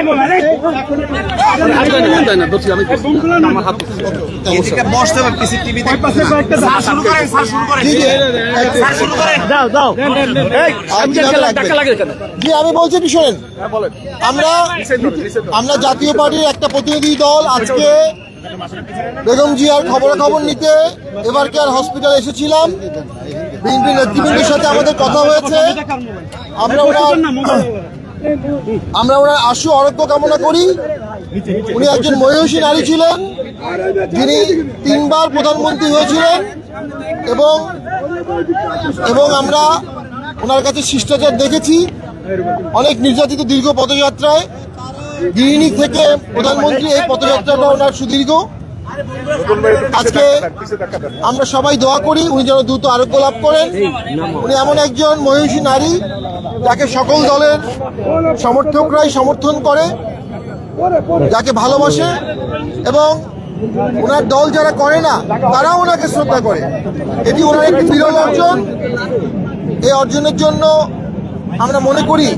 এদিকে আমরা জাতীয় পার্টির একটা প্রতিনিধি দল আজকে বেগম জিয়ার খবরাখবর নিতে এবার কেয়ার হসপিটাল এসেছিলাম? বিএনপি নেতৃবৃন্দের সাথে আমাদের কথা হয়েছে। আমরা ওনার আমরা ওনার আশু আরোগ্য কামনা করি। উনি একজন মহিষী নারী ছিলেন। যিনি তিনবার প্রধানমন্ত্রী হয়েছিলেন এবং এবং আমরা ওনার কাছে শিষ্টাচার দেখেছি। অনেক নির্যাতিত দীর্ঘ পদযাত্রায় গৃহিণী থেকে প্রধানমন্ত্রী এই পদযাত্রাটা ওনার সুদীর্ঘ। আজকে আমরা সবাই দোয়া করি, উনি যেন দ্রুত আরোগ্য লাভ করেন। উনি এমন একজন মহিষী নারী যাকে সকল দলের সমর্থকরাই সমর্থন করে, যাকে ভালোবাসে এবং ওনার দল যারা করে না, তারাও ওনাকে শ্রদ্ধা করে। এটি ওনার একটি বিরল অর্জন। এই অর্জনের জন্য আমরা মনে করি,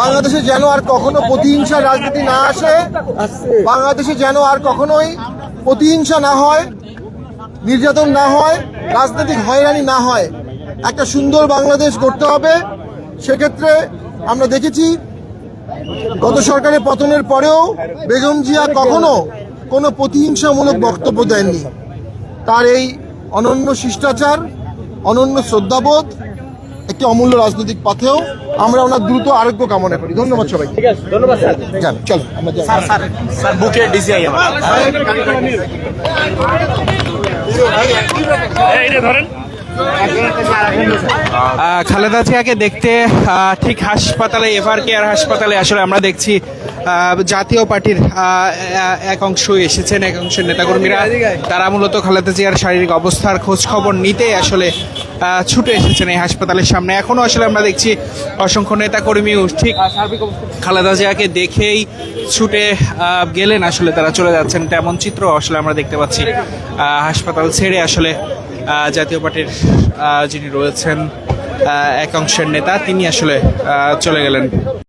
বাংলাদেশে যেন আর কখনো প্রতিহিংসার রাজনীতি না আসে, বাংলাদেশে যেন আর কখনোই প্রতিহিংসা না হয়, নির্যাতন না হয়, রাজনৈতিক হয়রানি না হয়। একটা সুন্দর বাংলাদেশ গড়তে হবে। সেক্ষেত্রে আমরা দেখেছি গত সরকারের পতনের পরেও বেগম জিয়া কখনো কোনো প্রতিহিংসামূলক বক্তব্য দেননি। তার এই অনন্য শিষ্টাচার অনন্য শ্রদ্ধাবোধ একটি অমূল্য রাজনৈতিক পথেও আমরা ওনার দ্রুত আরোগ্য কামনা করি। ধন্যবাদ সবাই ধন্যবাদ স্যার। চলো আমরা যাই। খালেদা জিয়াকে দেখতে ঠিক হাসপাতালে এভার কেয়ার হাসপাতালে আসলে আমরা দেখছি জাতীয় পার্টির এক অংশ এসেছেন, এক অংশের নেতাকর্মীরা। তারা মূলত খালেদা জিয়ার শারীরিক অবস্থার খোঁজ খবর নিতে আসলে ছুটে এসেছেন এই হাসপাতালের সামনে। এখনও আসলে আমরা দেখছি অসংখ্য নেতাকর্মীও ঠিক খালেদা জিয়াকে দেখেই ছুটে গেলেন আসলে তারা চলে যাচ্ছেন। তেমন চিত্র আসলে আমরা দেখতে পাচ্ছি হাসপাতাল ছেড়ে আসলে জাতীয় পার্টির যিনি রয়েছেন এক অংশের নেতা তিনি আসলে চলে গেলেন।